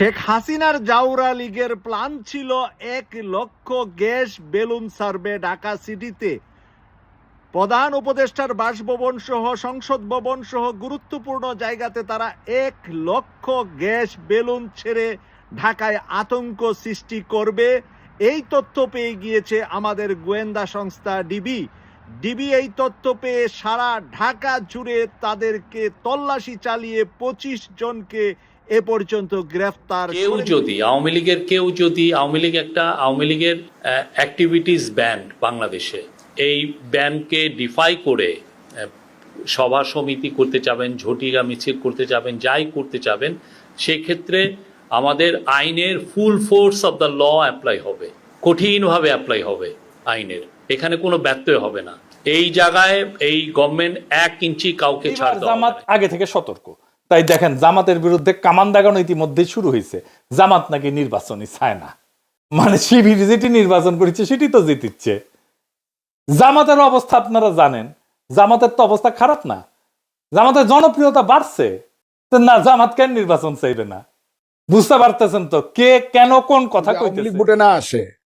শেখ হাসিনার জাউরা লীগের প্ল্যান ছিল এক লক্ষ গ্যাস বেলুন সার্ভে ঢাকা সিটিতে। প্রধান উপদেষ্টার বাসভবন সহ সংসদ ভবন সহ গুরুত্বপূর্ণ জায়গাতে তারা এক লক্ষ গ্যাস বেলুন ছেড়ে ঢাকায় আতঙ্ক সৃষ্টি করবে। এই তথ্য পেয়ে গিয়েছে আমাদের গোয়েন্দা সংস্থা ডিবি। ডিবি এই তথ্য পেয়ে সারা ঢাকা জুড়ে তাদেরকে তল্লাশি চালিয়ে পঁচিশ জনকে এ পর্যন্ত গ্রেফতার কেউ যদি আওয়ামী লীগের কেউ যদি আওয়ামী লীগ একটা আওয়ামী লীগের অ্যাক্টিভিটিস ব্যান্ড বাংলাদেশে এই ব্যান্ডকে ডিফাই করে সভা সমিতি করতে চাবেন ঝটিকা মিছিল করতে চাবেন যাই করতে চাবেন সেক্ষেত্রে আমাদের আইনের full force of the law apply হবে কঠিনভাবে অ্যাপ্লাই হবে আইনের এখানে কোনো ব্যত্যয় হবে না। এই জায়গায় এই গভর্নমেন্ট এক ইঞ্চি কাউকে ছাড় জামাত আগে থেকে সতর্ক। তাই দেখেন জামাতের বিরুদ্ধে কামান দাগানো ইতিমধ্যে শুরু হয়েছে জামাত নাকি নির্বাচনই চায় না। মানে শিবির যেটি নির্বাচন করেছে সেটি তো জিতিচ্ছে। জামাতের অবস্থা আপনারা জানেন। জামাতের তো অবস্থা খারাপ না। জামাতের জনপ্রিয়তা বাড়ছে। তো না জামাত কেন নির্বাচন চাইবে না? বুঝতে পারতেছেন তো কে কেন কোন কথা ভোটে না আসে।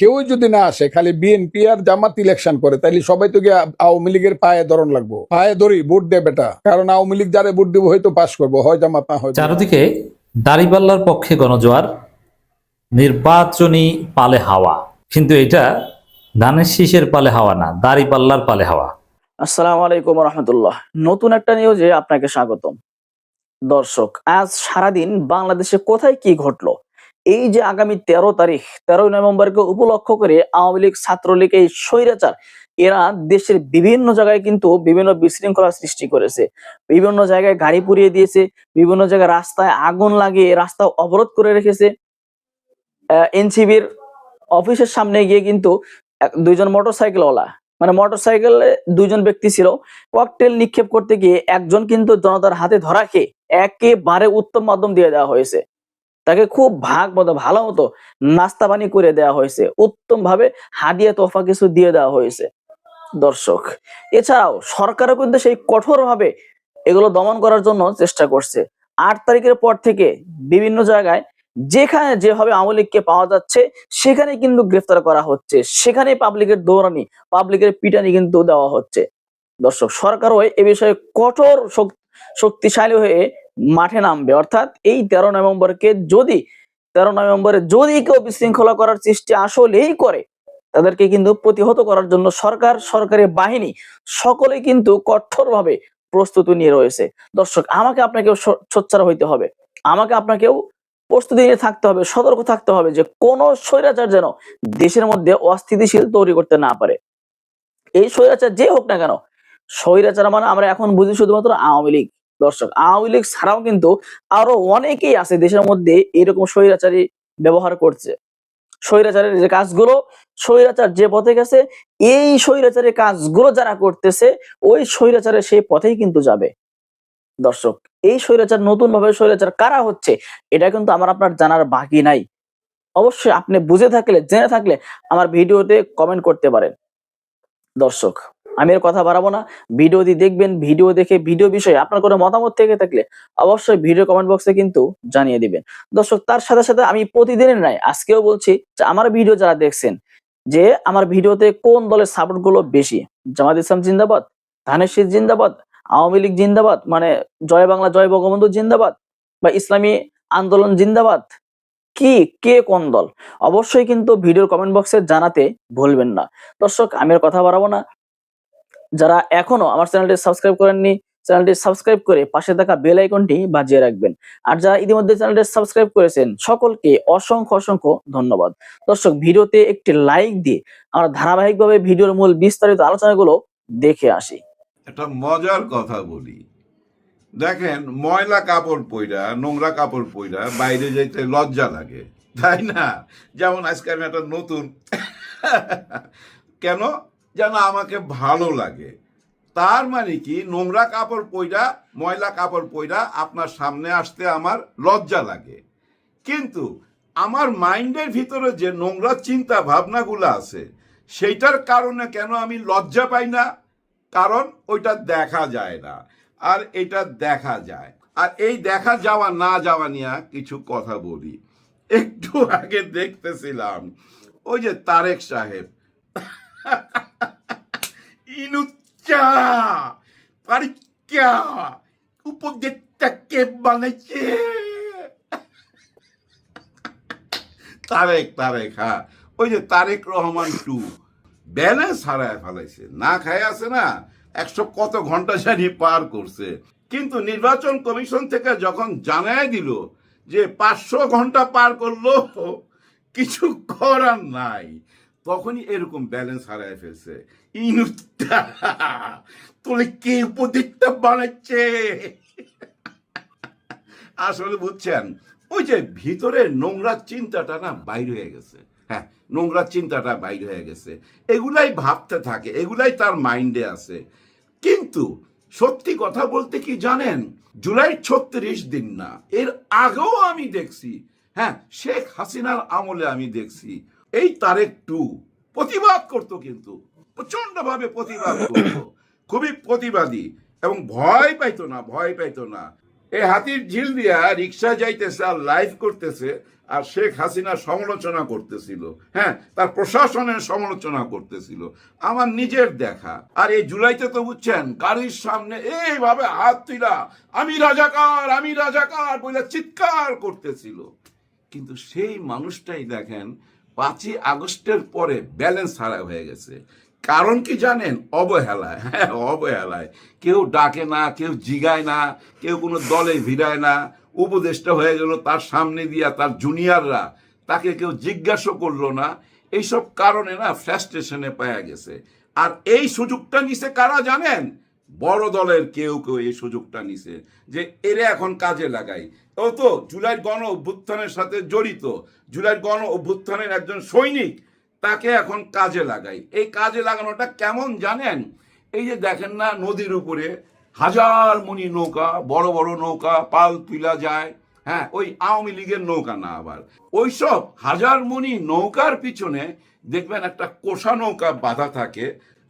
কেউই যদি না আসে খালি বিএনপি আর জামাত ইলেকশন করে তাইলে সবাই তো গিয়ে আওয়ামী লীগের পায়ে ধরন লাগবো। পায়ে ধরি ভোট দে বেটা। কারণ আওয়ামী লীগ যারে ভোট দিব হয়তো পাস করব হয় জামাত না হয় চারদিকে দাড়িপাল্লার পক্ষে গণজোয়ার নির্বাচনী পালে হাওয়া। কিন্তু এটা ধানের শীষের পালে হাওয়া না দাড়িপাল্লার পালে হাওয়া। আসসালামু আলাইকুম রহমতুল্লাহ নতুন একটা নিউজে আপনাকে স্বাগতম। দর্শক আজ সারাদিন বাংলাদেশে কোথায় কি ঘটলো? এই যে আগামী তেরো তারিখ, তেরোই নভেম্বরকে উপলক্ষ করে আওয়ামী লীগ ছাত্রলীগ এই স্বৈরাচার, এরা দেশের বিভিন্ন জায়গায় কিন্তু বিভিন্ন বিশৃঙ্খলা সৃষ্টি করেছে। বিভিন্ন জায়গায় গাড়ি পুড়িয়ে দিয়েছে, বিভিন্ন জায়গায় রাস্তায় আগুন লাগিয়ে রাস্তা অবরোধ করে রেখেছে। এনসিবির অফিসের সামনে গিয়ে কিন্তু দুইজন মোটরসাইকেলওয়ালা মানে মোটরসাইকেলে দুইজন ব্যক্তি ছিল, ককটেল নিক্ষেপ করতে গিয়ে একজন কিন্তু জনতার হাতে ধরা খেয়ে একেবারে উত্তম মাধ্যম দিয়ে দেওয়া হয়েছে। তাকে খুব ভাগ মতো, ভালো মতো নাস্তা পানি করে দেওয়া হয়েছে। উত্তম ভাবে হাদিয়া তোফা কিছু দিয়ে দেওয়া হয়েছে। দর্শক, এছাড়াও সরকারও কিন্তু সেই কঠোর ভাবে এগুলো দমন করার জন্য চেষ্টা করছে। আট তারিখের পর থেকে বিভিন্ন জায়গায় যেখানে যেভাবে আওয়ামী লীগকে পাওয়া যাচ্ছে, সেখানে কিন্তু গ্রেফতার করা হচ্ছে। সেখানে পাবলিকের দৌড়ানি পাবলিকের পিটানি কিন্তু দেওয়া হচ্ছে। দর্শক, সরকারও এ বিষয়ে কঠোর শক- শক্তিশালী হয়ে মাঠে নামবে। অর্থাৎ এই তেরো নভেম্বরকে যদি, তেরো নভেম্বরে যদি কেউ বিশৃঙ্খলা করার চেষ্টা আসলেই করে, তাদেরকে কিন্তু প্রতিহত করার জন্য সরকার, সরকারি বাহিনী সকলেই কিন্তু কঠোরভাবে প্রস্তুতি নিয়ে রয়েছে। দর্শক, আমাকে আপনাকেও সোচ্চার হইতে হবে। আমাকে আপনাকেও প্রস্তুতি নিয়ে থাকতে হবে, সতর্ক থাকতে হবে যে কোন স্বৈরাচার যেন দেশের মধ্যে অস্থিতিশীল তৈরি করতে না পারে। এই স্বৈরাচার যে হোক না কেন, স্বৈরাচার মানে আমরা এখন বুঝি শুধুমাত্র আওয়ামী লীগ। দর্শক, আওয়ামী লীগ ছাড়াও কিন্তু আরও অনেকেই আছে দেশের মধ্যে এরকম স্বৈরাচারী ব্যবহার করছে। স্বৈরাচারের যে কাজগুলো, স্বৈরাচার যে পথে গেছে, এই স্বৈরাচারের কাজগুলো যারা করতেছে, ওই স্বৈরাচারের সেই পথেই কিন্তু যাবে। দর্শক, এই স্বৈরাচার নতুন ভাবে স্বৈরাচার কারা হচ্ছে, এটা কিন্তু আমার আপনার জানার বাকি নাই। অবশ্যই আপনি বুঝে থাকলে, জেনে থাকলে আমার ভিডিওতে কমেন্ট করতে পারেন। দর্শক আমি এর কথা বাড়াবো না। ভিডিও ভিডিওটি দেখবেন, ভিডিও দেখে ভিডিও বিষয়ে আপনার কোনো মতামত থেকে থাকলে অবশ্যই ভিডিও কমেন্ট বক্সে কিন্তু জানিয়ে দিবেন। দর্শক, তার সাথে সাথে আমি প্রতিদিনের নাই আজকেও বলছি যে আমার ভিডিও যারা দেখছেন, যে আমার ভিডিওতে কোন দলের সাপোর্টগুলো বেশি? জামাত ইসলাম জিন্দাবাদ, ধানের শীষ জিন্দাবাদ, আওয়ামী লীগ জিন্দাবাদ মানে জয় বাংলা, জয় বঙ্গবন্ধু জিন্দাবাদ বা ইসলামী আন্দোলন জিন্দাবাদ, কি, কে কোন দল? অবশ্যই কিন্তু ভিডিওর কমেন্ট বক্সে জানাতে ভুলবেন না। দর্শক, আমি আর কথা বাড়াবো না। যারা এখনও আমার চ্যানেলটি সাবস্ক্রাইব করেননি, চ্যানেলটি সাবস্ক্রাইব করে পাশে থাকা বেল আইকনটি বাজিয়ে রাখবেন। আর যারা ইতিমধ্যে চ্যানেলটি সাবস্ক্রাইব করেছেন, সকলকে অসংখ্য অসংখ্য ধন্যবাদ। দর্শক, ভিডিওতে একটি লাইক দিয়ে আমরা ধারাবাহিকভাবে ভিডিওর মূল বিস্তারিত আলোচনাগুলো দেখে আসি। একটা মজার কথা বলি। দেখেন, ময়লা কাপড় পইরা, নোংরা কাপড় পইরা বাইরে যাইতে লজ্জা লাগে, তাই না? যেমন আজকে আমি একটা নতুন, কেন? যেন আমাকে ভালো লাগে। তার মানে কি? নোংরা কাপড় পইরা, ময়লা কাপড় পইরা আপনার সামনে আসতে আমার লজ্জা লাগে। কিন্তু আমার মাইন্ডের ভিতরে যে নোংরা চিন্তা ভাবনাগুলো আছে, সেইটার কারণে কেন আমি লজ্জা পাই না? কারণ ওইটা দেখা যায় না। আর এটা দেখা যায়। আর এই দেখা যাওয়া, না যাওয়া নিয়ে কিছু কথা বলি। একটু আগে দেখতেছিলাম, ওই যে তারেক সাহেব। তারেক রহমান টু ব্যালেন্স হারায় ফেলাইছে। না খায় আছে না, একশো কত ঘণ্টা জানি পার করছে। কিন্তু নির্বাচন কমিশন থেকে যখন জানাই দিল যে পাঁচশো ঘণ্টা পার করল, কিছু করার নাই। তখনই এরকম ব্যালেন্স হারায় ফেলছে। ইনুটা তোলে কে উপদেষ্টা বানাচ্ছে? আসলে বুঝছেন, ওই যে ভিতরে নোংরা চিন্তাটা না বাইরে হয়ে গেছে। হ্যাঁ নোংরা চিন্তাটা বাইরে হয়ে গেছে। এগুলাই ভাবতে থাকে, এগুলাই তার মাইন্ডে আছে। কিন্তু সত্যি কথা বলতে কি জানেন, জুলাই ছত্রিশ দিন না, এর আগেও আমি দেখছি। হ্যাঁ শেখ হাসিনার আমলে আমি দেখছি। এই তারেক টু প্রতিবাদ করতো কিন্তু প্রচণ্ড ভাবে প্রতিবাদ করতো। খুবই প্রতিবাদী এবং ভয় পাইতো না, ভয় পাইতো না। এই হাতির ঝিল দিয়া রিক্সা যাইতেছে আর লাইভ করতেছে আর শেখ হাসিনা সমালোচনা করতেছিল। হ্যাঁ তার প্রশাসনের সমালোচনা করতেছিল। আমার নিজের দেখা। আর এই জুলাইতে তো বুঝছেন, গাড়ির সামনে এইভাবে হাত তুলা আমি রাজাকার আমি রাজাকার বলে চিৎকার করতেছিল। কিন্তু সেই মানুষটাই দেখেন পাঁচই আগস্টের পরে ব্যালেন্স হারা হয়ে গেছে। কারণ কি জানেন? অবহেলায়। হ্যাঁ অবহেলায়। কেউ ডাকে না, কেউ জিগায় না, কেউ কোনো দলে ভিড়ায় না। উপদেষ্টা হয়ে গেল তার সামনে দিয়া, তার জুনিয়ররা তাকে কেউ জিজ্ঞাসা করল না। এইসব কারণে না ফ্রাস্ট্রেশনে পাওয়া গেছে। আর এই সুযোগটা নিছে কারা জানেন? বড় দলের কেউ কেউ এই সুযোগটা নিছে যে এরা এখন কাজে লাগাই। ও তো জুলাইয়ের গণ অভ্যুত্থানের সাথে জড়িত। জুলাইয়ের গণ অভ্যুত্থানের একজন সৈনিক, তাকে এখন কাজে লাগাই। এই কাজে লাগানোটা কেমন জানেন? এই যে দেখেন না, নদীর উপরে হাজার মনি নৌকা, বড় বড় নৌকা, পাল তুলা যায়। হ্যাঁ ওই আওয়ামী লীগের নৌকা না আবার। ওইসব হাজার মনি নৌকার পিছনে দেখবেন একটা কোষা নৌকা বাঁধা থাকে,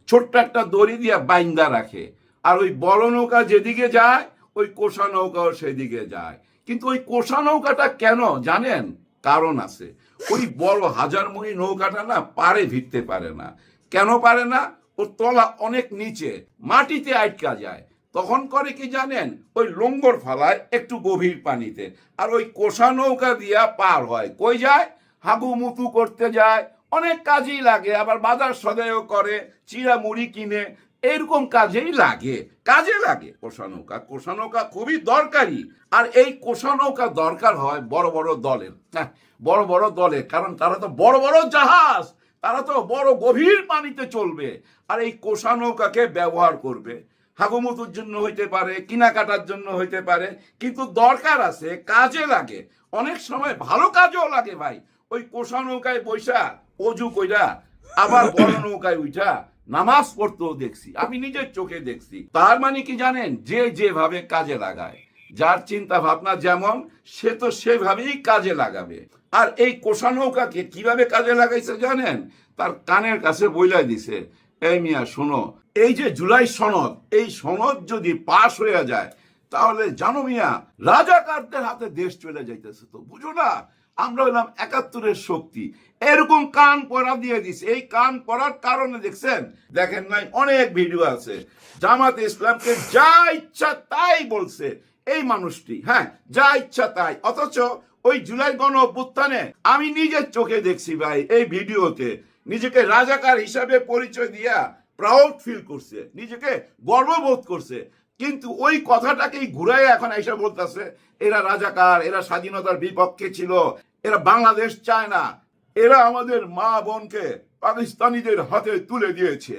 ছোট্ট একটা দড়ি দিয়া বাইন্দা রাখে। আর ওই বড় নৌকা যেদিকে যায়, ওই কোষা নৌকাও সেদিকে যায়। কিন্তু ওই কোষা নৌকাটা কেন, জানেন? কারণ আছে। ওই বড় হাজার মনি নৌকাটা না পারে ভিড়তে পারে না। কেন পারে না? ওর তলা অনেক নিচে, মাটিতে আটকা যায়। তখন করে কি জানেন? ওই লঙ্গর ফালায় একটু গভীর পানিতে। আর ওই কোষা নৌকা দিয়া পার হয়। কই যায়? হাগু মুতু করতে যায়। অনেক কাজেই লাগে। আবার বাজার সদাইও করে চিরা মুড়ি কিনে। এরকম কাজেই লাগে, কাজে লাগে। কোষা নৌকা কোষা নৌকা খুবই দরকারি। আর এই কোষা নৌকা দরকার হয় বড় বড় দলের। হ্যাঁ বড় বড় দলের, কারণ তারা তো বড় বড় জাহাজ, তারা তো বড় গভীর পানিতে চলবে। আর এই কোষা নৌকাকে ব্যবহার করবে। হাগুমতুর জন্য হইতে পারে, কিনাকাটার জন্য হইতে পারে, কিন্তু দরকার আছে, কাজে লাগে। অনেক সময় ভালো কাজেও লাগে ভাই। ওই কোষা নৌকায় বৈশা, অজু কইরা, আবার বড় নৌকায় উঠা নামাজ পড়তেও দেখছি, আমি নিজের চোখে দেখছি। তার মানে কি জানেন? যে যেভাবে কাজে লাগায়, যার চিন্তা ভাবনা যেমন, সে তো সেভাবেই কাজে লাগাবে। আর এই কোষা নৌকাকে কীভাবে কাজে লাগাইছে জানেন? তার কানের কাছে বইলাই দিছে, এই মিয়া, শোনো, এই যে জুলাই সনদ, এই সনদ যদি পাশ হয়ে যায়, তাহলে জানো মিয়া, রাজাকারদের হাতে দেশ চলে যাইতেছে তো, বুঝো না? আমরা হলাম একাত্তরের শক্তি। এরকম কান পড়া দিয়ে দিছে। এই কান পড়ার কারণে দেখছেন, দেখেন নাই, অনেক ভিডিও আছে। জামাত ইসলামকে যা ইচ্ছা তাই বলছে এই মানুষটি হ্যাঁ যা ইচ্ছা তাই। অথচ ওই জুলাই গণ অভ্যুত্থানে আমি নিজের চোখে দেখছি ভাই, এই ভিডিওতে নিজেকে রাজাকার হিসাবে পরিচয় দিয়া প্রাউড ফিল করছে, নিজেকে গর্ববোধ করছে। কিন্তু ওই কথাটাকেই ঘুরাই এখন এসে বলতেছে, এরা রাজাকার, এরা স্বাধীনতার বিপক্ষে ছিল, এরা বাংলাদেশ চায় না, এরা আমাদের মা বোনকে পাকিস্তানিদের হাতে তুলে দিয়েছে।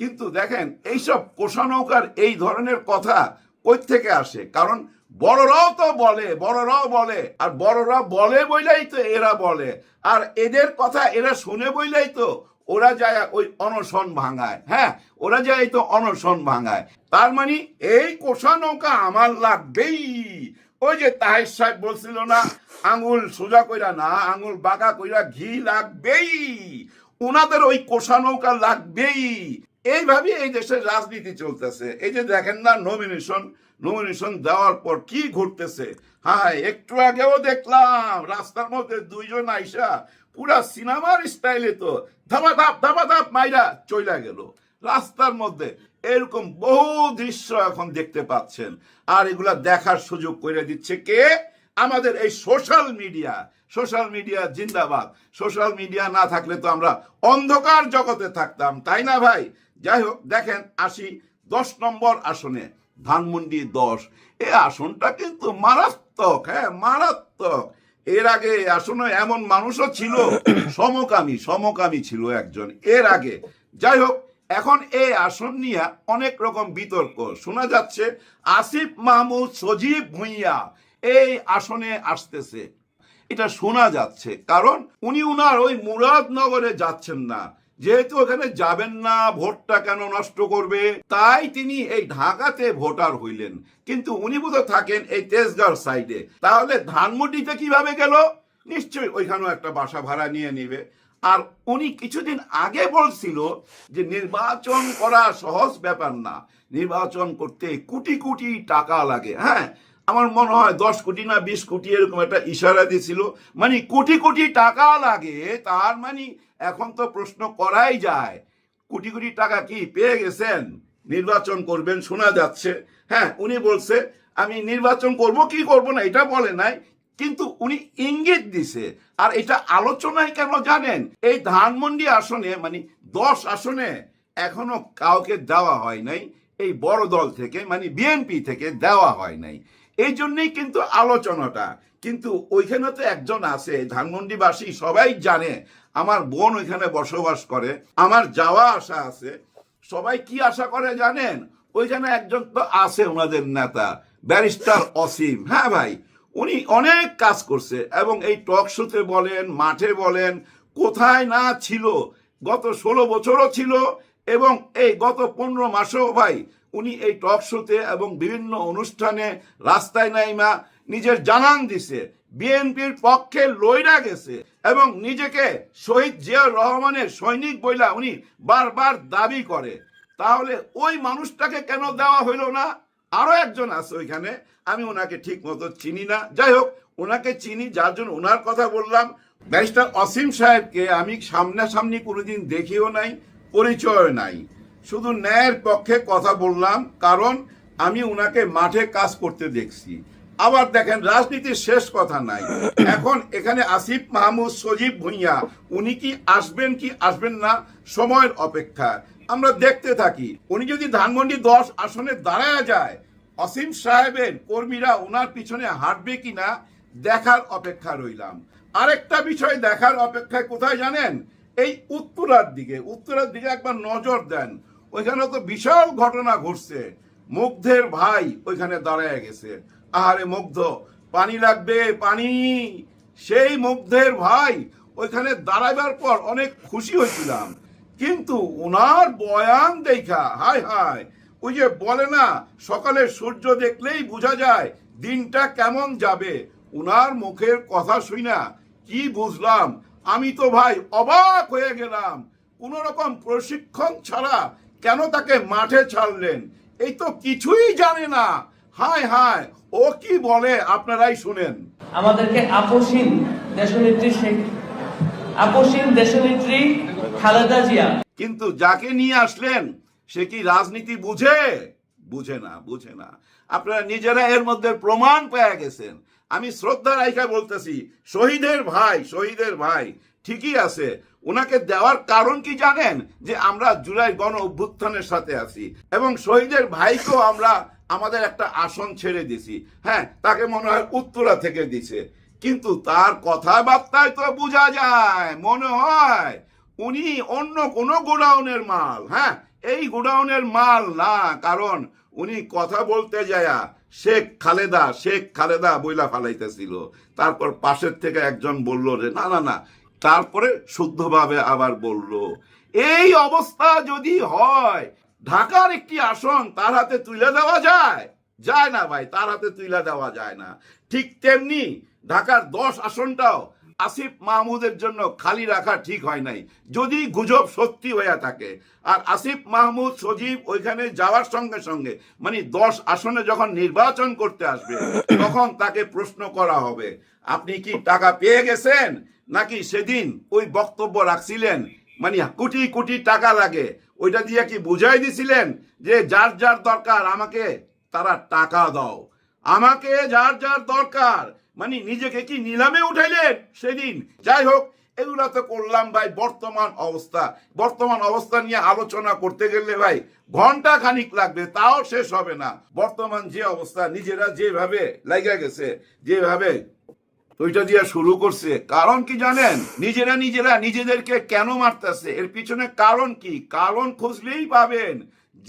কিন্তু দেখেন, এইসব কোষানৌকার এই ধরনের কথা কই থেকে আসে? কারণ বড়রাও তো বলে, বড়রাও বলে, আর বড়রা বলে বইলাই তো এরা বলে, আর এদের কথা এরা শুনে বইলাই তো ওরা যায় ওই অনশন ভাঙায় হ্যাঁ? ওরা যায় তো অনশন ভাঙায়। তার মানে এই কোষা নৌকা আমার লাগবেই। ওই যে তাহের সাহেব বলছিল না, আঙুল সোজা কইরা না, আঙুল বাঁকা কইরা ঘি লাগবেই। ওনাদের ওই কোষা নৌকা লাগবেই। এইভাবে এই দেশের রাজনীতি চলতেছে। এই যে দেখেন না নমিনেশন নমিনেশন দেওয়ার পর কি ঘটতেছে? হ্যাঁ একটু আগেও দেখলাম, রাস্তার মধ্যে দুইজন আইসা পুরা সিনেমার স্টাইলে তো ধাপা ধাপ ধাপা ধাপ মাইরা চইলা গেল। রাস্তার মধ্যে এরকম বহু দৃশ্য এখন দেখতে পাচ্ছেন। আর এগুলা দেখার সুযোগ করে দিচ্ছে কে? আমাদের এই সোশ্যাল মিডিয়া। সোশ্যাল মিডিয়া জিন্দাবাদ। সোশ্যাল মিডিয়া না থাকলে তো আমরা অন্ধকার জগতে থাকতাম, তাই না ভাই? যাই হোক, দেখেন, আসি দশ নম্বর আসনে। ধানমন্ডি দশ। এই আসনটা কিন্তু মারাত্মক হ্যাঁ মারাত্মক। এর আগে আসনে এমন মানুষও ছিল, সমকামী সমকামী ছিল একজন। এর আগে। যাই হোক, এখন এই আসন নিয়ে অনেক রকম বিতর্ক। শোনা যাচ্ছে, আসিফ মাহমুদ সজীব ভুঁইয়া এই আসনে আসতেছে। এটা শোনা যাচ্ছে, কারণ উনি উনার ওই মুরাদনগরে যাচ্ছেন না। যেহেতু ওখানে যাবেন না, ভোটটা কেন নষ্ট করবে? তাই তিনি এই ঢাকাতে ভোটার হইলেন। কিন্তু উনি বোধহয় থাকেন এই তেজগাঁও সাইডে। তাহলে ধানমুটিতে কীভাবে গেল? নিশ্চয়ই ওইখানেও একটা বাসা ভাড়া নিয়ে নিবে। আর উনি কিছুদিন আগে বলছিল যে নির্বাচন করা সহজ ব্যাপার না। নির্বাচন করতে কোটি কোটি টাকা লাগে হ্যাঁ? আমার মনে হয় দশ কোটি না বিশ কোটি এরকম একটা ইশারা দিছিল। মানে কোটি কোটি টাকা লাগে, তার মানে এখন তো প্রশ্ন করাই যায়। কোটি কোটি টাকা কি পেয়ে গেছেন? নির্বাচন করবেন শোনা যাচ্ছে। হ্যাঁ উনি বলছে, আমি নির্বাচন করব, কি করব না, এটা বলে নাই, কিন্তু উনি ইঙ্গিত দিছে। আর এটা আলোচনায় কেন জানেন? এই ধানমন্ডি আসনে মানে দশ আসনে এখনও কাউকে দেওয়া হয় নাই। এই বড় দল থেকে মানে বিএনপি থেকে দেওয়া হয় নাই। এই জন্যই কিন্তু আলোচনাটা। কিন্তু ওইখানে তো একজন আছে, ধানমন্ডিবাসী, সবাই জানে, আমার বোন ওইখানে বসবাস করে, আমার যাওয়া আসা আছে। সবাই কি আশা করে জানেন? ওইখানে একজন তো আছে ওনাদের নেতা, ব্যারিস্টার অসীম। হ্যাঁ ভাই, উনি অনেক কাজ করছে এবং এই টক শোতে বলেন, মাঠে বলেন, কোথায় না ছিল, গত ষোলো বছরও ছিল এবং এই গত পনেরো মাসেও ভাই উনি এই টক শোতে এবং বিভিন্ন অনুষ্ঠানে রাস্তায় নাইমা নিজের জানান দিছে। বিএনপির পক্ষে লইরা গেছে এবং নিজেকে শহীদ জিয়াউর রহমানের সৈনিক বইলা উনি বারবার দাবি করে। তাহলে ওই মানুষটাকে কেন দেওয়া হইল না? আরও একজন আছে ওইখানে, আমি ওনাকে ঠিক মতো চিনি না। যাই হোক, ওনাকে চিনি, যার জন্য ওনার কথা বললাম। ব্যারিস্টার অসীম সাহেবকে আমি সামনাসামনি কোনোদিন দেখিও নাই পরিচয় নাই। শুধু ন্যায়ের পক্ষে কথা বললাম, কারণ আমি ওনাকে মাঠে কাজ করতে দেখছি। আবার দেখেন, রাজনীতির শেষ কথা নাই। এখন এখানে আসিফ মাহমুদ, সজীব ভুঁইয়া, উনি কি আসবেন কি আসবেন না, সময়ের অপেক্ষা। আমরা দেখতে থাকি, উনি যদি ধানমন্ডি দশ আসনে দাঁড়ায় যায়, অসীম সাহেবের কর্মীরা ওনার পিছনে হাঁটবে কিনা, দেখার অপেক্ষা রইলাম। আরেকটা বিষয় দেখার অপেক্ষায় কোথায় জানেন? এই উত্তরার দিকে। উত্তরার দিকে একবার নজর দেন। ওইখানে তো বিশাল ঘটনা ঘটছে। মুগ্ধের ভাই ওইখানে দাঁড়ায় গেছে। আহারে মুগ্ধ, পানি লাগবে, পানি। সেই মুগ্ধের ভাই ওইখানে দাঁড়াবার পর অনেক খুশি হয়েছিলাম। কিন্তু ওনার বয়ান দেখা, হায় হায়, ওই যে বলে না, সকালে সূর্য দেখলেই বোঝা যায় দিনটা কেমন যাবে। ওনার মুখের কথা শুই না, কি বুঝলাম? আমি তো ভাই অবাক হয়ে গেলাম। কোন রকম প্রশিক্ষণ ছাড়া কেন তাকে মাঠে ছাড়লেন? এই তো কিছুই জানে না। হায় হায় ও কি বলে আপনারাই শুনেন। আমাদেরকে আপসীন দেশনেত্রী শেখ আপসীন দেশনেত্রী খালেদা জিয়া। কিন্তু যাকে নিয়ে আসলেন সে কি রাজনীতি বুঝে? বুঝে না বুঝে না। আপনারা নিজেরা এর মধ্যে প্রমাণ পেয়ে গেছেন। আমি শ্রদ্ধা রাইখা বলতেছি শহীদের ভাই শহীদের ভাই ঠিকই আছে। ওনাকে দেওয়ার কারণ কি জানেন? যে আমরা জুলাই গণ অভ্যুত্থানের সাথে আছি এবং শহীদের ভাইকেও আমরা আমাদের একটা আসন ছেড়ে দিছি। হ্যাঁ তাকে মনে হয় উত্তরা থেকে দিছে। কিন্তু তার কথাবার্তায় তো বোঝা যায়, মনে হয় উনি অন্য কোনো গোডাউনের মাল। হ্যাঁ এই গোডাউনের মাল না, কারণ উনি কথা বলতে যায়া শেখ খালেদা শেখ খালেদা বইলা ফালাইতেছিল। তারপর পাশের থেকে একজন বলল যে, না না না তারপরে শুদ্ধভাবে আবার বলল, এই অবস্থা যদি হয়, ঢাকার একটি আসন তার হাতে তুলে দেওয়া যায়? যায় না ভাই, তার হাতে তুলে দেওয়া যায় না। ঠিক তেমনি ঢাকার দশ আসনটাও আসিফ মাহমুদের জন্য খালি রাখা ঠিক হয় নাই, যদি গুজব সত্যি হয়ে থাকে। আর আসিফ মাহমুদ সজীব ওইখানে যাওয়ার সঙ্গে সঙ্গে মানে দশ আসনে যখন নির্বাচন করতে আসবে, তখন তাকে প্রশ্ন করা হবে, আপনি কি টাকা পেয়ে গেছেন? নাকি সেদিন ওই বক্তব্য রাখছিলেন? মানে কোটি কোটি টাকা লাগে। ওইটা দিয়ে কি বুঝাই দিছিলেন যে যার যার দরকার আমাকে তারা টাকা দাও। আমাকে যার যার দরকার। মানে নিজেকে কি নিলামে উঠাইলেন সেদিন? যাই হোক, এগুলা তো করলাম ভাই, বর্তমান অবস্থা। বর্তমান অবস্থা নিয়ে আলোচনা করতে গেলে ভাই, ঘণ্টা খানিক লাগবে, তাও শেষ হবে না। বর্তমান যে অবস্থা, নিজেরা যেভাবে লাগা গেছে, যেভাবে ওইটা দিয়ে শুরু করছে। কারণ কি জানেন? নিজেরা নিজেরা নিজেদেরকে কেন মারতেছে? এর পিছনে কারণ কি? কারণ খুঁজলেই পাবেন।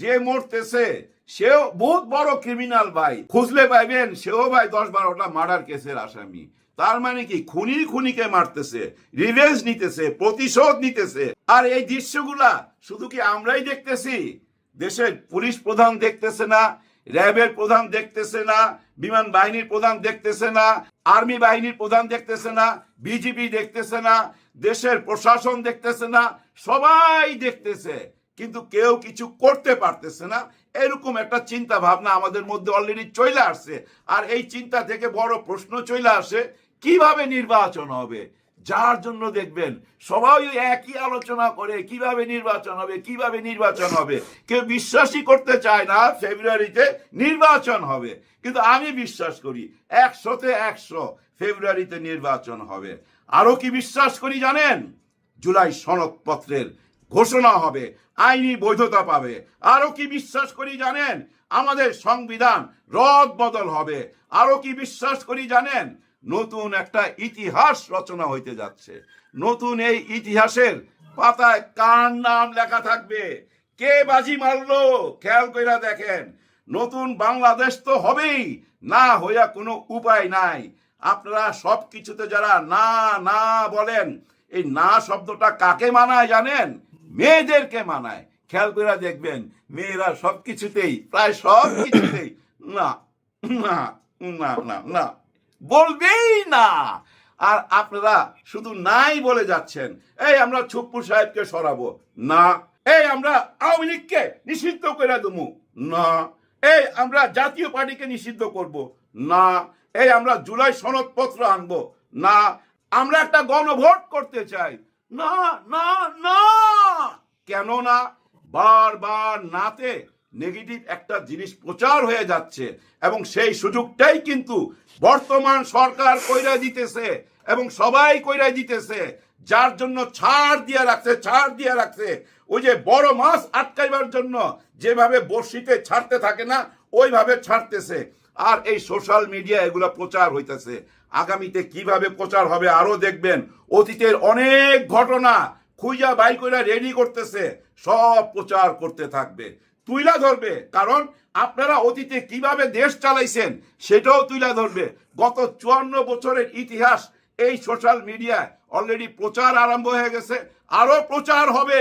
যে মরতেছে, সেও বহুত বড় ক্রিমিনাল ভাই। খুঁজলে পাইবেন, সেও ভাই দশ বারোটা মার্ডার কেসের আসামি। তার মানে কি? খুনি খুনিকে মারতেছে রিভেঞ্জ নিতেছে, প্রতিশোধ নিতেছে। আর এই দৃশ্যগুলা শুধু কি আমরাই দেখতেছি? দেশের পুলিশ প্রধান দেখতেছে না র্যাবের প্রধান দেখতেছে না, বিমান বাহিনীর প্রধান দেখতেছে না, আর্মি বাহিনীর প্রধান দেখতেছে না, বিজিবি দেখতেছে না, দেশের প্রশাসন দেখতেছে না, সবাই দেখতেছে। কিন্তু কেউ কিছু করতে পারতেছে না। এরকম একটা চিন্তা ভাবনা আমাদের মধ্যে অলরেডি চলে আসছে। আর এই চিন্তা থেকে বড় প্রশ্ন চলে আসে, কীভাবে নির্বাচন হবে? যার জন্য দেখবেন সবাই একই আলোচনা করে কীভাবে নির্বাচন হবে, কীভাবে নির্বাচন হবে। কেউ বিশ্বাসই করতে চায় না ফেব্রুয়ারিতে নির্বাচন হবে। কিন্তু আমি বিশ্বাস করি একশোতে একশো ফেব্রুয়ারিতে নির্বাচন হবে। আরও কি বিশ্বাস করি জানেন? জুলাই সনদপত্রের ঘোষণা হবে, আইনি বৈধতা পাবে। আরও কি বিশ্বাস করি জানেন? আমাদের সংবিধান রদ বদল হবে। আরও কি বিশ্বাস করি জানেন? নতুন একটা ইতিহাস রচনা হইতে যাচ্ছে। নতুন এই ইতিহাসের পাতায় কার নাম লেখা থাকবে? কে বাজি মারলো? খেয়াল কইরা দেখেন, নতুন বাংলাদেশ তো হবেই, না হইয়া কোনো উপায় নাই। আপনারা সব কিছুতে যারা না না বলেন, এই না শব্দটা কাকে মানায় জানেন? মেয়েদেরকে মানায়। খেয়াল করে দেখবেন, মেয়েরা সব কিছুতেই প্রায় সব কিছুতেই না না না না না। বলবেই না। আর আপনারা শুধু নাই বলে যাচ্ছেন। এই আমরা ছুপ্পুর সাহেবকে সরাবো। না। এই আমরা আওয়ামী লীগকে নিষিদ্ধ করে দেবো। না। এই আমরা জাতীয় পার্টিকে নিষিদ্ধ করব। না। এই আমরা জুলাই সনদপত্র আনব। না। আমরা একটা গণভোট করতে চাই। না না না। কেন না বারবার নাতে নেগেটিভ একটা জিনিস প্রচার হয়ে যাচ্ছে এবং সেই সুযোগটাই কিন্তু বর্তমান সরকার কইরা দিতেছে এবং সবাই কইরা দিতেছে, যার জন্য ছাড় দিয়ে রাখছে, ছাড় দিয়ে রাখছে। ওই যে বড় মাছ আটকাইবার জন্য যেভাবে বর্ষিতে ছাড়তে থাকে না, ওইভাবে ছাড়তেছে। আর এই সোশ্যাল মিডিয়া এগুলো প্রচার হইতেছে। আগামীতে কীভাবে প্রচার হবে আরও দেখবেন। অতীতের অনেক ঘটনা খুঁজা বাই রেডি করতেছে। সব প্রচার করতে থাকবে। তুইলা ধরবে। কারণ আপনারা অতীতে কীভাবে দেশ চালাইছেন, সেটাও তুইলা ধরবে। গত চুয়ান্ন বছরের ইতিহাস এই সোশ্যাল মিডিয়ায় অলরেডি প্রচার আরম্ভ হয়ে গেছে। আরও প্রচার হবে।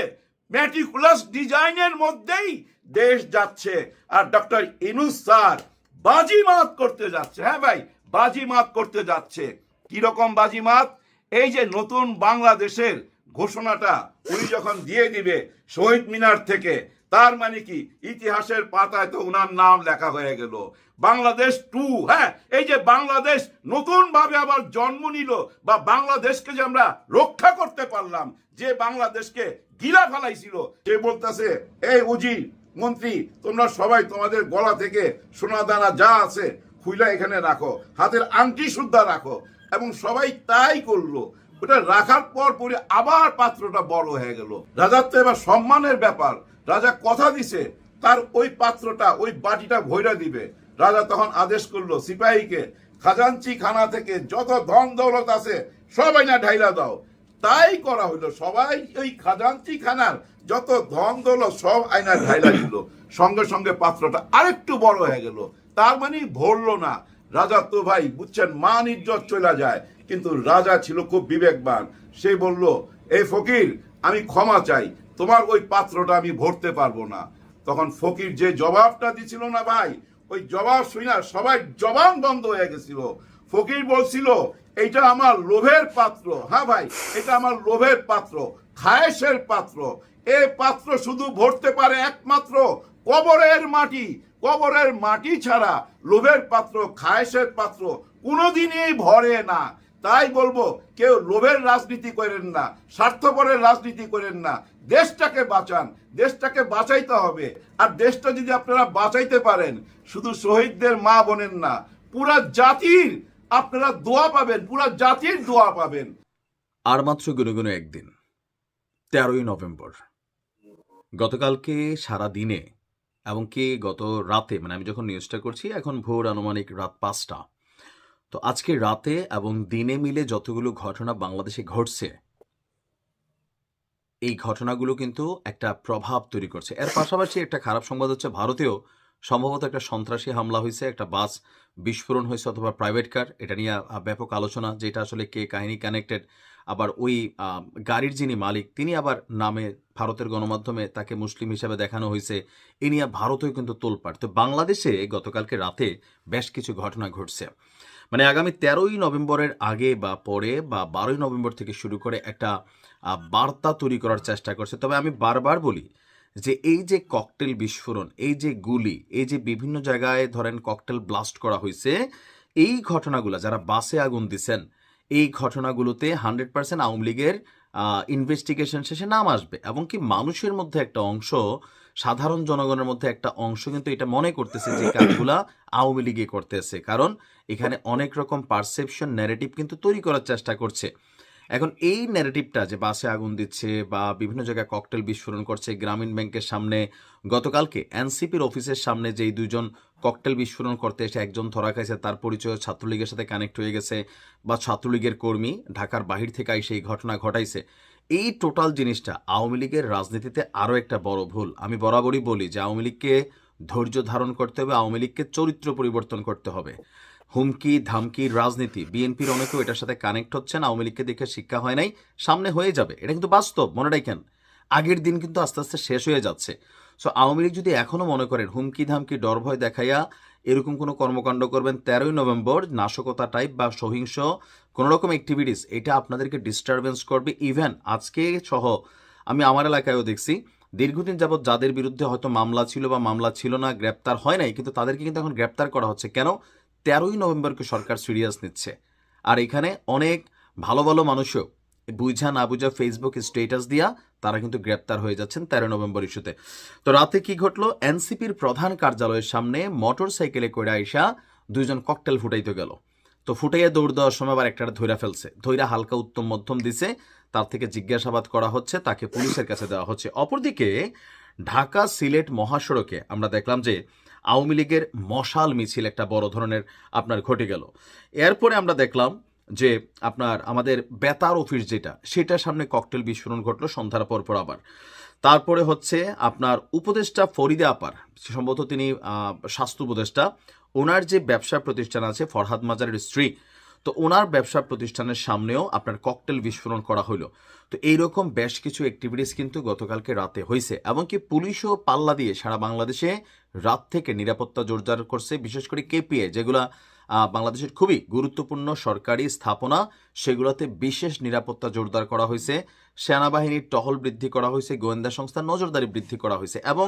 ম্যাটিকুলাস ডিজাইনের মধ্যেই দেশ যাচ্ছে। আর ডক্টর ইনুস স্যার বাজিমাত করতে যাচ্ছে। হ্যাঁ ভাই, বাজিমাত করতে যাচ্ছে। কীরকম বাজিমাত? এই যে নতুন বাংলাদেশের ঘোষণাটা উনি যখন দিয়ে দিবে শহীদ মিনার থেকে তার মানে কি? ইতিহাসের পাতায় তো উনার নাম লেখা হয়ে গেল। বাংলাদেশ টু হ্যাঁ? এই যে বাংলাদেশ নতুন ভাবে আবার জন্ম নিল বা বাংলাদেশকে যে আমরা রক্ষা করতে পারলাম, যে বাংলাদেশকে গিলা ফেলাইছিল, সে বলতেছে, এই উজির মন্ত্রী, তোমরা সবাই তোমাদের গলা থেকে সোনা দানা যা আছে খুইলা এখানে রাখো, হাতের আংটি সুদ্ধা রাখো। এবং সবাই তাই করল। ওটা রাখার পর পরে আবার পাত্রটা বড় হয়ে গেল। রাজার তো এবার সম্মানের ব্যাপার। রাজা কথা দিছে, তার ওই পাত্রটা, ওই বাটিটা ভৈরা দিবে। রাজা তখন আদেশ করল, সিপাহীকে খাজাঞ্চি খানা থেকে যত ধন দৌলত আছে, সবাই না ঢাইলা দাও। তাই করা হইল। সবাই ওই খাজাঞ্চি খানার যত ধন দৌলত, সব আইনা ঢাইলা দিল। সঙ্গে সঙ্গে পাত্রটা আরেকটু বড় হয়ে গেল। তার মানে ভরলো না। রাজা, তো ভাই, বুঝছেন, মান ইজ্জত চলে যায়, কিন্তু রাজা ছিল খুব বিবেকবান। সে বলল এই ফকির, আমি ক্ষমা চাই তোমার ওই পাত্রটা আমি ভরতে পারব না। তখন ফকির যে জবাবটা দিছিল না ভাই, ওই জবাব শুই সবাই জবান বন্ধ হয়ে গেছিল। ফকির বলছিল এটা আমার লোভের পাত্র। হ্যাঁ ভাই, এটা আমার লোভের পাত্র, খায়েশের পাত্র। এই পাত্র শুধু ভরতে পারে একমাত্র কবরের মাটি। কবরের মাটি ছাড়া লোভের পাত্র, খায়েশের পাত্র কোনোদিনই ভরে না। তাই বলব, কেউ লোভের রাজনীতি করেন না, স্বার্থপরের রাজনীতি করেন না। দেশটাকে বাঁচান, দেশটাকে বাঁচাইতে হবে। আর দেশটা যদি আপনারা বাঁচাইতে পারেন, শুধু শহীদদের মা বোনেন না, পুরা জাতির আপনারা দোয়া পাবেন, পুরা জাতির দোয়া পাবেন। আর মাত্র গুনে গুনে একদিন, তেরোই নভেম্বর। গতকালকে সারা দিনে এমনকি গত রাতে মানে আমি যখন নিউজটা করছি, এখন ভোর আনুমানিক রাত পাঁচটা তো আজকে রাতে এবং দিনে মিলে যতগুলো ঘটনা বাংলাদেশে ঘটছে, এই ঘটনাগুলো কিন্তু একটা প্রভাব তৈরি করছে। এর পাশাপাশি একটা খারাপ সংবাদ হচ্ছে, ভারতেও সম্ভবত একটা সন্ত্রাসী হামলা হয়েছে, একটা বাস বিস্ফোরণ হয়েছে অথবা প্রাইভেট কার এটা নিয়ে ব্যাপক আলোচনা, যেটা আসলে কে কাহিনী কানেক্টেড আবার ওই গাড়ির যিনি মালিক, তিনি আবার নামে ভারতের গণমাধ্যমে তাকে মুসলিম হিসেবে দেখানো হয়েছে, এ নিয়ে ভারতেও কিন্তু তোলপাড়। তো বাংলাদেশে গতকালকে রাতে বেশ কিছু ঘটনা ঘটছে। মানে আগামী তেরোই নভেম্বরের আগে বা পরে বা বারোই নভেম্বর থেকে শুরু করে একটা বার্তা তৈরি করার চেষ্টা করছে। তবে আমি বারবার বলি যে এই যে ককটেল বিস্ফোরণ, এই যে গুলি, এই যে বিভিন্ন জায়গায় ধরেন ককটেল ব্লাস্ট করা হয়েছে এই ঘটনাগুলো যারা বাসে আগুন দিছেন, এই ঘটনাগুলোতে হান্ড্রেড পার্সেন্ট আওয়ামী লীগের ইনভেস্টিগেশন শেষে নাম আসবে। এবং কি মানুষের মধ্যে একটা অংশ, সাধারণ জনগণের মধ্যে একটা অংশ কিন্তু এটা মনে করতেছে যে কাজগুলা আওয়ামী লীগে করতেছে। কারণ এখানে অনেক রকম পারসেপশন ন্যারেটিভ কিন্তু তৈরি করার চেষ্টা করছে। এখন এই ন্যারেটিভটা যে বাসে আগুন দিচ্ছে বা বিভিন্ন জায়গায় ককটেল বিস্ফোরণ করছে, গ্রামীণ ব্যাংকের সামনে গতকালকে এনসিপির অফিসের সামনে যেই দুজন ককটেল বিস্ফোরণ করতে এসে একজন ধরা খাইছে, তার পরিচয় ছাত্রলীগের সাথে কানেক্ট হয়ে গেছে বা ছাত্রলীগের কর্মী ঢাকার বাহির থেকে এসে এই ঘটনা ঘটাইছে। এই টোটাল জিনিসটা আওয়ামী লীগের রাজনীতিতে আরও একটা বড় ভুল। আমি বরাবরই বলি যে আওয়ামী লীগকে ধৈর্য ধারণ করতে হবে, আওয়ামী লীগকে চরিত্র পরিবর্তন করতে হবে। হুমকি ধামকির রাজনীতি, বিএনপির অনেকেও এটার সাথে কানেক্ট হচ্ছেন। আওয়ামী লীগকে দেখে শিক্ষা হয় নাই। সামনে হয়ে যাবে। এটা কিন্তু বাস্তব, মনে রাখেন। আগের দিন কিন্তু আস্তে আস্তে শেষ হয়ে যাচ্ছে। সো আওয়ামী লীগ যদি এখনও মনে করেন হুমকি, ধামকি ডর ভয় দেখাইয়া এরকম কোনো কর্মকাণ্ড করবেন তেরোই নভেম্বর, নাশকতা টাইপ বা সহিংস কোনো রকম অ্যাক্টিভিটিস এটা আপনাদেরকে ডিস্টারবেন্স করবে। ইভেন আজকে সহ আমি আমার এলাকায়ও দেখছি, দীর্ঘদিন যাবৎ যাদের বিরুদ্ধে হয়তো মামলা ছিল বা মামলা ছিল না, গ্রেপ্তার হয় নাই, কিন্তু তাদেরকে কিন্তু এখন গ্রেপ্তার করা হচ্ছে। কেন? তেরোই নভেম্বরকে সরকার সিরিয়াস নিচ্ছে। আর এখানে অনেক ভালো ভালো মানুষও বুঝা না বুঝা ফেসবুক স্টেটাস দিয়া তারা কিন্তু গ্রেপ্তার হয়ে যাচ্ছেন তেরো নভেম্বর ইস্যুতে তো। রাতে কি ঘটলো? এনসিপির প্রধান কার্যালয়ের সামনে মোটর সাইকেলে করে আইসা দুইজন ককটেল ফুটাইতে গেল। তো ফুটাইয়া দৌড় দেওয়ার সময় আবার একটা ধৈরা ফেলছে। ধৈরা হালকা উত্তম মধ্যম দিছে, তার থেকে জিজ্ঞাসাবাদ করা হচ্ছে, তাকে পুলিশের কাছে দেওয়া হচ্ছে। অপরদিকে ঢাকা সিলেট মহাসড়কে আমরা দেখলাম যে আওয়ামী লীগের মশাল মিছিল একটা বড় ধরনের আপনার ঘটে গেল। এরপরে আমরা দেখলাম যে আপনার আমাদের বেতার অফিস যেটা, সেটার সামনে ককটেল বিস্ফোরণ ঘটল সন্ধ্যার পর পর আবার। তারপরে হচ্ছে আপনার উপদেষ্টা ফরিদে আপার সম্ভবত তিনি স্বাস্থ্য উপদেষ্টা, ওনার যে ব্যবসা প্রতিষ্ঠান আছে ফরহাদ মাজারের স্ত্রী তো ওনার ব্যবসা প্রতিষ্ঠানের সামনেও আপনার ককটেল বিস্ফোরণ করা হলো তো এইরকম বেশ কিছু অ্যাক্টিভিটিস কিন্তু গতকালকে রাতে হয়েছে এমনকি পুলিশও পাল্লা দিয়ে সারা বাংলাদেশে রাত থেকে নিরাপত্তা জোরদার করছে, বিশেষ করে কেপিএ যেগুলা বাংলাদেশের খুবই গুরুত্বপূর্ণ সরকারি স্থাপনা। সেগুলোতে বিশেষ নিরাপত্তা জোরদার করা হয়েছে। সেনাবাহিনীর টহল বৃদ্ধি করা হয়েছে, গোয়েন্দা সংস্থার নজরদারি বৃদ্ধি করা হয়েছে এবং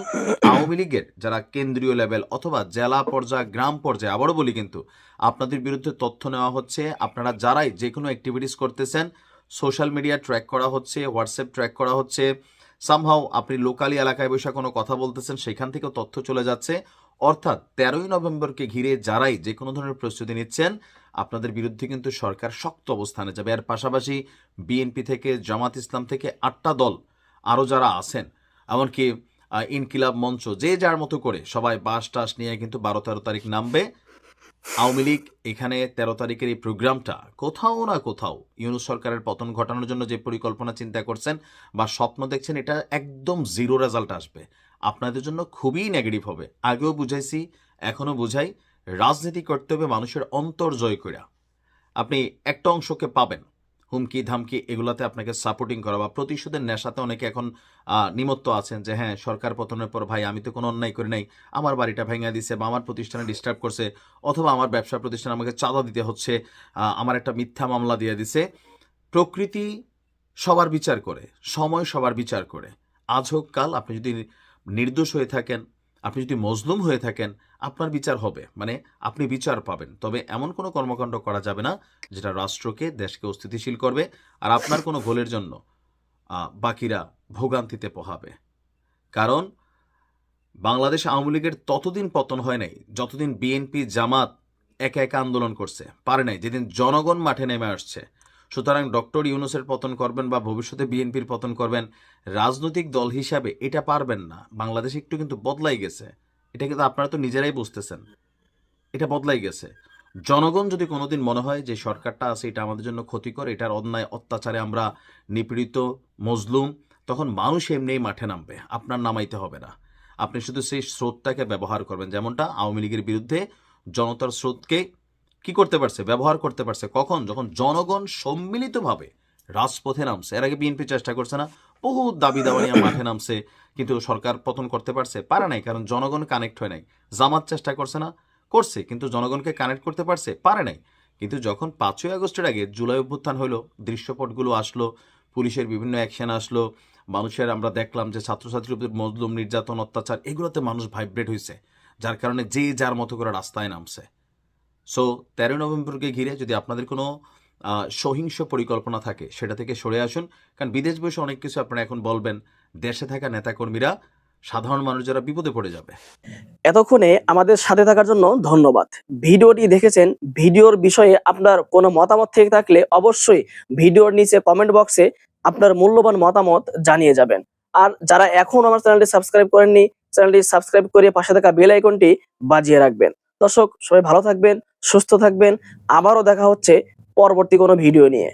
আওয়ামী লীগের যারা কেন্দ্রীয় লেভেল অথবা জেলা পর্যায়ে, গ্রাম পর্যায়ে, আবারও বলি কিন্তু আপনাদের বিরুদ্ধে তথ্য নেওয়া হচ্ছে। আপনারা যারাই যে কোনো অ্যাক্টিভিটিস করতেছেন সোশ্যাল মিডিয়া ট্র্যাক করা হচ্ছে হোয়াটসঅ্যাপ ট্র্যাক করা হচ্ছে সামহাও আপনি লোকালি এলাকায় বসে কোনো কথা বলতেছেন, সেখান থেকেও তথ্য চলে যাচ্ছে। অর্থাৎ তেরোই নভেম্বরকে ঘিরে যারাই যে কোনো ধরনের প্রস্তুতি নিচ্ছেন, আপনাদের বিরুদ্ধে কিন্তু সরকার শক্ত অবস্থানে যাবে। এর পাশাপাশি বিএনপি থেকে, জামাত ইসলাম থেকে আটটা দল আরও যারা আছেন, এমনকি ইনকিলাব মঞ্চ যে যার মতো করে সবাই বাস টাস নিয়ে কিন্তু বারো তেরো তারিখ নামবে। আওয়ামী লীগ এখানে তেরো তারিখের এই প্রোগ্রামটা কোথাও না কোথাও ইউনুস সরকারের পতন ঘটানোর জন্য যে পরিকল্পনা চিন্তা করছেন বা স্বপ্ন দেখছেন, এটা একদম জিরো রেজাল্ট আসবে। আপনাদের জন্য খুবই নেগেটিভ হবে। আগেও বুঝাইছি, এখনও বুঝাই। রাজনীতি করতে হবে মানুষের অন্তর জয় কইরা। আপনি একটা অংশকে পাবেন, হুমকি, ধামকি, এগুলাতে আপনাকে সাপোর্টিং করা বা প্রতিশোধের নেশাতে অনেকে এখন নিমত্ত আছেন যে হ্যাঁ সরকার পতনের পর, ভাই, আমি তো কোনো অন্যায় করি নাই। আমার বাড়িটা ভেঙে দিছে বা আমার প্রতিষ্ঠানে ডিস্টার্ব করছে অথবা আমার ব্যবসা প্রতিষ্ঠানে আমাকে চাঁদা দিতে হচ্ছে আমার একটা মিথ্যা মামলা দিয়ে দিছে। প্রকৃতি সবার বিচার করে, সময় সবার বিচার করে। আজ হোক, কাল আপনি যদি নির্দোষ হয়ে থাকেন, আপনি যদি মজলুম হয়ে থাকেন, আপনার বিচার হবে। মানে আপনি বিচার পাবেন। তবে এমন কোনো কর্মকাণ্ড করা যাবে না যেটা রাষ্ট্রকে, দেশকে অস্থিতিশীল করবে আর আপনার কোনো গোলের জন্য বাকিরা ভোগান্তিতে পোহাবে। কারণ বাংলাদেশ আওয়ামী লীগের ততদিন পতন হয় নাই, যতদিন বিএনপি জামাত একা একা আন্দোলন করছে, পারে নাই। যেদিন জনগণ মাঠে নেমে আসছে সুতরাং ডক্টর ইউনুসের পতন করবেন বা ভবিষ্যতে বিএনপির পতন করবেন, রাজনৈতিক দল হিসাবে এটা পারবেন না। বাংলাদেশ একটু কিন্তু বদলাই গেছে। এটা কিন্তু আপনারা তো নিজেরাই বুঝতেছেন। এটা বদলাই গেছে। জনগণ যদি কোনোদিন মনে হয় যে সরকারটা আছে, এটা আমাদের জন্য ক্ষতিকর, এটার অন্যায় অত্যাচারে আমরা নিপীড়িত, মজলুম, তখন মানুষ এমনিই মাঠে নামবে। আপনার নামাইতে হবে না। আপনি শুধু সেই স্রোতটাকে ব্যবহার করবেন। যেমনটা আওয়ামী লীগের বিরুদ্ধে জনতার স্রোতকে কি করতে পারছে, ব্যবহার করতে পারছে, কখন? যখন জনগণ সম্মিলিতভাবে রাজপথে নামছে। এর আগে বিএনপি চেষ্টা করছে না বহু দাবি দাওয়া নিয়ে মাঠে নামছে, কিন্তু সরকার পতন করতে পারছে, পারে নাই, কারণ জনগণ কানেক্ট হয় নাই। জামাত চেষ্টা করছে না, করছে, কিন্তু জনগণকে কানেক্ট করতে পারছে, পারে নাই। কিন্তু যখন পাঁচই আগস্টের আগে জুলাই অভ্যুত্থান হলো দৃশ্যপটগুলো আসলো, পুলিশের বিভিন্ন অ্যাকশন আসলো, মানুষের আমরা দেখলাম যে ছাত্রছাত্রীর উপর মজলুম, নির্যাতন, অত্যাচার, এগুলোতে মানুষ ভাইব্রেট হয়েছে যার কারণে যে যার মতো করে রাস্তায় নামছে। সো তেরোই নভেম্বরকে ঘিরে যদি আপনাদের কোনো সহিংস পরিকল্পনা থাকে, সেটা থেকে সরে আসুন। কারণ বিদেশ বসে অনেক কিছু আপনারা এখন বলবেন, দেশে থাকা নেতাকর্মীরা, সাধারণ মানুষ যারা বিপদে পড়ে যাবে। এতক্ষণে আমাদের সাথে থাকার জন্য ধন্যবাদ। ভিডিওটি দেখেছেন, ভিডিওর বিষয়ে আপনার কোনো মতামত থেকে থাকলে অবশ্যই ভিডিওর নিচে কমেন্ট বক্সে আপনার মূল্যবান মতামত জানিয়ে যাবেন। আর যারা এখন আমার চ্যানেলটি সাবস্ক্রাইব করেননি, চ্যানেলটি সাবস্ক্রাইব করে পাশে থাকা বেল আইকনটি বাজিয়ে রাখবেন। দর্শক, সবাই ভালো থাকবেন সুস্থ থাকবেন। আবারও দেখা হচ্ছে পরবর্তী কোনো ভিডিও নিয়ে।